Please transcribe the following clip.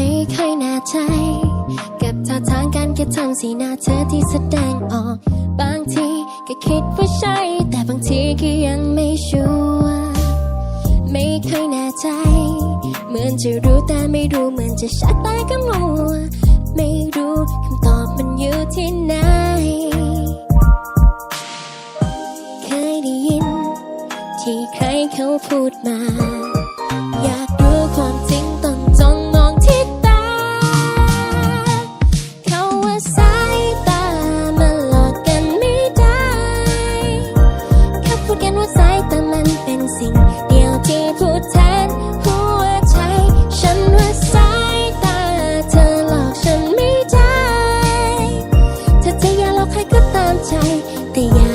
ไม่ค่อยแน่ใจ กับท่าทางการกระทำสีหน้าเธอที่แสดงออก บางทีก็คิดว่าใช่ แต่บางทีก็ยังไม่ชัวร์ไม่เคยแน่ใจ เหมือนจะรู้แต่ไม่รู้เหมือนจะชัดแต่ก็มัว ไม่รู้คำตอบมันอยู่ที่ไหน เคยได้ยิน ที่ใครเขาพูดมา สิ่งเดียวที่พูดแทนหัวใจ ฉันว่าสายตาเธอหลอกฉันไม่ได้ เธอจะอย่าหลอกใครก็ตามใจ แต่า